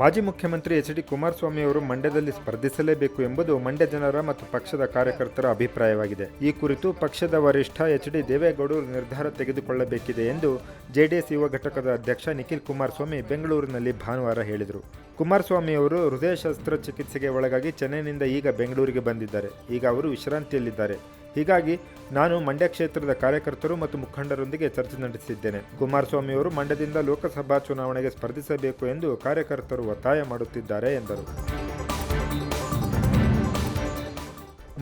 ಮಾಜಿ ಮುಖ್ಯಮಂತ್ರಿ H D Kumaraswamy ಅವರು ಮಂಡ್ಯದಲ್ಲಿ ಸ್ಪರ್ಧಿಸಲೇಬೇಕು ಎಂಬುದು ಮಂಡ್ಯ ಜನರ ಮತ್ತು ಪಕ್ಷದ ಕಾರ್ಯಕರ್ತರ ಅಭಿಪ್ರಾಯವಾಗಿದೆ. ಈ ಕುರಿತು ಪಕ್ಷದ ವರಿಷ್ಠ ಎಚ್ ಡಿ ದೇವೇಗೌಡರು ನಿರ್ಧಾರ ತೆಗೆದುಕೊಳ್ಳಬೇಕಿದೆ ಎಂದು ಜೆಡಿಎಸ್ ಯುವ ಘಟಕದ ಅಧ್ಯಕ್ಷ ನಿಖಿಲ್ ಕುಮಾರಸ್ವಾಮಿ ಬೆಂಗಳೂರಿನಲ್ಲಿ ಭಾನುವಾರ ಹೇಳಿದರು. ಕುಮಾರಸ್ವಾಮಿ ಅವರು ಹೃದಯ ಶಸ್ತ್ರಚಿಕಿತ್ಸೆಗೆ ಒಳಗಾಗಿ ಚೆನ್ನೈನಿಂದ ಈಗ ಬೆಂಗಳೂರಿಗೆ ಬಂದಿದ್ದಾರೆ. ಈಗ ಅವರು ವಿಶ್ರಾಂತಿಯಲ್ಲಿದ್ದಾರೆ. ಹೀಗಾಗಿ ನಾನು ಮಂಡ್ಯ ಕ್ಷೇತ್ರದ ಕಾರ್ಯಕರ್ತರು ಮತ್ತು ಮುಖಂಡರೊಂದಿಗೆ ಚರ್ಚೆ ನಡೆಸಿದ್ದೇನೆ. ಕುಮಾರಸ್ವಾಮಿ ಅವರು ಮಂಡ್ಯದಿಂದ ಲೋಕಸಭಾ ಚುನಾವಣೆಗೆ ಸ್ಪರ್ಧಿಸಬೇಕು ಎಂದು ಕಾರ್ಯಕರ್ತರು ಒತ್ತಾಯ ಮಾಡುತ್ತಿದ್ದಾರೆ ಎಂದರು.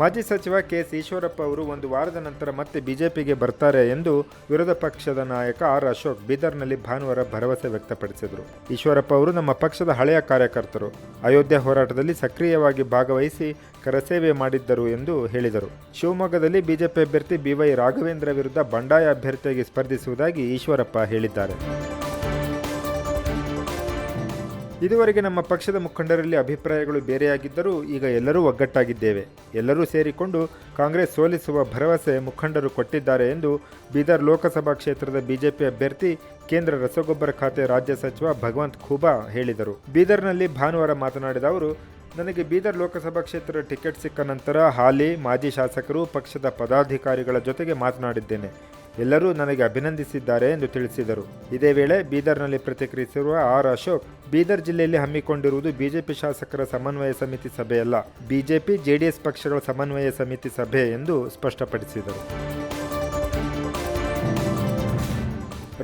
ಮಾಜಿ ಸಚಿವ ಕೆ ಎಸ್ ಈಶ್ವರಪ್ಪ ಅವರು ಒಂದು ವಾರದ ನಂತರ ಮತ್ತೆ ಬಿಜೆಪಿಗೆ ಬರ್ತಾರೆ ಎಂದು ವಿರೋಧ ಪಕ್ಷದ ನಾಯಕ ಆರ್ ಅಶೋಕ್ ಬೀದರ್ನಲ್ಲಿ ಭಾನುವಾರ ಭರವಸೆ ವ್ಯಕ್ತಪಡಿಸಿದರು. ಈಶ್ವರಪ್ಪ ಅವರು ನಮ್ಮ ಪಕ್ಷದ ಹಳೆಯ ಕಾರ್ಯಕರ್ತರು. ಅಯೋಧ್ಯೆ ಹೋರಾಟದಲ್ಲಿ ಸಕ್ರಿಯವಾಗಿ ಭಾಗವಹಿಸಿ ಕರಸೇವೆ ಮಾಡಿದ್ದರು ಎಂದು ಹೇಳಿದರು. ಶಿವಮೊಗ್ಗದಲ್ಲಿ ಬಿಜೆಪಿ ಅಭ್ಯರ್ಥಿ ಬಿವೈ ರಾಘವೇಂದ್ರ ವಿರುದ್ಧ ಬಂಡಾಯ ಅಭ್ಯರ್ಥಿಯಾಗಿ ಸ್ಪರ್ಧಿಸುವುದಾಗಿ ಈಶ್ವರಪ್ಪ ಹೇಳಿದ್ದಾರೆ. ಇದುವರೆಗೆ ನಮ್ಮ ಪಕ್ಷದ ಮುಖಂಡರಲ್ಲಿ ಅಭಿಪ್ರಾಯಗಳು ಬೇರೆಯಾಗಿದ್ದರೂ ಈಗ ಎಲ್ಲರೂ ಒಗ್ಗಟ್ಟಾಗಿದ್ದೇವೆ. ಎಲ್ಲರೂ ಸೇರಿಕೊಂಡು ಕಾಂಗ್ರೆಸ್ ಸೋಲಿಸುವ ಭರವಸೆ ಮುಖಂಡರು ಕೊಟ್ಟಿದ್ದಾರೆ ಎಂದು ಬೀದರ್ ಲೋಕಸಭಾ ಕ್ಷೇತ್ರದ ಬಿಜೆಪಿ ಅಭ್ಯರ್ಥಿ, ಕೇಂದ್ರ ರಸಗೊಬ್ಬರ ಖಾತೆ ರಾಜ್ಯ ಸಚಿವ ಭಗವಂತ್ ಖೂಬಾ ಹೇಳಿದರು. ಬೀದರ್ನಲ್ಲಿ ಭಾನುವಾರ ಮಾತನಾಡಿದ ಅವರು, ನನಗೆ ಬೀದರ್ ಲೋಕಸಭಾ ಕ್ಷೇತ್ರದ ಟಿಕೆಟ್ ಸಿಕ್ಕ ನಂತರ ಹಾಲಿ ಮಾಜಿ ಶಾಸಕರು ಪಕ್ಷದ ಪದಾಧಿಕಾರಿಗಳ ಜೊತೆಗೆ ಮಾತನಾಡಿದ್ದೇನೆ. ಎಲ್ಲರೂ ನನಗೆ ಅಭಿನಂದಿಸಿದ್ದಾರೆ ಎಂದು ತಿಳಿಸಿದರು. ಇದೇ ವೇಳೆ ಬೀದರ್ನಲ್ಲಿ ಪ್ರತಿಕ್ರಿಯಿಸಿರುವ ಆರ್ ಅಶೋಕ್, ಬೀದರ್ ಜಿಲ್ಲೆಯಲ್ಲಿ ಹಮ್ಮಿಕೊಂಡಿರುವುದು ಬಿಜೆಪಿ ಶಾಸಕರ ಸಮನ್ವಯ ಸಮಿತಿ ಸಭೆಯಲ್ಲ, ಬಿಜೆಪಿ ಜೆಡಿಎಸ್ ಪಕ್ಷಗಳ ಸಮನ್ವಯ ಸಮಿತಿ ಸಭೆ ಎಂದು ಸ್ಪಷ್ಟಪಡಿಸಿದರು.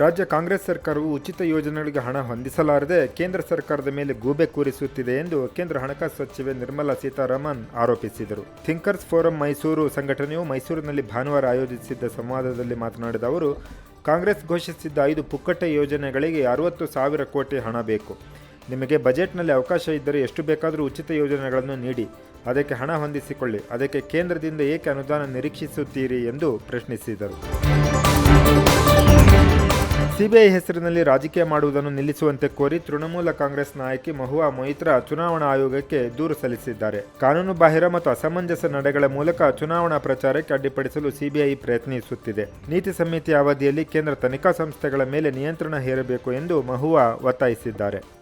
ರಾಜ್ಯ ಕಾಂಗ್ರೆಸ್ ಸರ್ಕಾರವು ಉಚಿತ ಯೋಜನೆಗಳಿಗೆ ಹಣ ಹೊಂದಿಸಲಾರದೆ ಕೇಂದ್ರ ಸರ್ಕಾರದ ಮೇಲೆ ಗೂಬೆ ಕೂರಿಸುತ್ತಿದೆ ಎಂದು ಕೇಂದ್ರ ಹಣಕಾಸು ಸಚಿವೆ ನಿರ್ಮಲಾ ಸೀತಾರಾಮನ್ ಆರೋಪಿಸಿದರು. ಥಿಂಕರ್ಸ್ ಫೋರಂ ಮೈಸೂರು ಸಂಘಟನೆಯು ಮೈಸೂರಿನಲ್ಲಿ ಭಾನುವಾರ ಆಯೋಜಿಸಿದ್ದ ಸಂವಾದದಲ್ಲಿ ಮಾತನಾಡಿದ ಅವರು, ಕಾಂಗ್ರೆಸ್ ಘೋಷಿಸಿದ್ದ ಐದು ಪುಕ್ಕಟ್ಟೆ ಯೋಜನೆಗಳಿಗೆ ಅರವತ್ತು ಸಾವಿರ ಕೋಟಿ ಹಣ ಬೇಕು. ನಿಮಗೆ ಬಜೆಟ್ನಲ್ಲಿ ಅವಕಾಶ ಇದ್ದರೆ ಎಷ್ಟು ಬೇಕಾದರೂ ಉಚಿತ ಯೋಜನೆಗಳನ್ನು ನೀಡಿ, ಅದಕ್ಕೆ ಹಣ ಹೊಂದಿಸಿಕೊಳ್ಳಿ, ಅದಕ್ಕೆ ಕೇಂದ್ರದಿಂದ ಏಕೆ ಅನುದಾನ ನಿರೀಕ್ಷಿಸುತ್ತೀರಿ ಎಂದು ಪ್ರಶ್ನಿಸಿದರು. ಸಿಬಿಐ ಹೆಸರಿನಲ್ಲಿ ರಾಜಕೀಯ ಮಾಡುವುದನ್ನು ನಿಲ್ಲಿಸುವಂತೆ ಕೋರಿ ತೃಣಮೂಲ ಕಾಂಗ್ರೆಸ್ ನಾಯಕಿ ಮಹುವಾ ಮೊಯಿತ್ರಾ ಚುನಾವಣಾ ಆಯೋಗಕ್ಕೆ ದೂರು ಸಲ್ಲಿಸಿದ್ದಾರೆ. ಕಾನೂನು ಬಾಹಿರ ಮತ್ತು ಅಸಮಂಜಸ ನಡೆಗಳ ಮೂಲಕ ಚುನಾವಣಾ ಪ್ರಚಾರಕ್ಕೆ ಅಡ್ಡಿಪಡಿಸಲು ಸಿಬಿಐ ಪ್ರಯತ್ನಿಸುತ್ತಿದೆ. ನೀತಿ ಸಂಹಿತೆಯ ಅವಧಿಯಲ್ಲಿ ಕೇಂದ್ರ ತನಿಖಾ ಸಂಸ್ಥೆಗಳ ಮೇಲೆ ನಿಯಂತ್ರಣ ಹೇರಬೇಕು ಎಂದು ಮಹುವಾ ಒತ್ತಾಯಿಸಿದ್ದಾರೆ.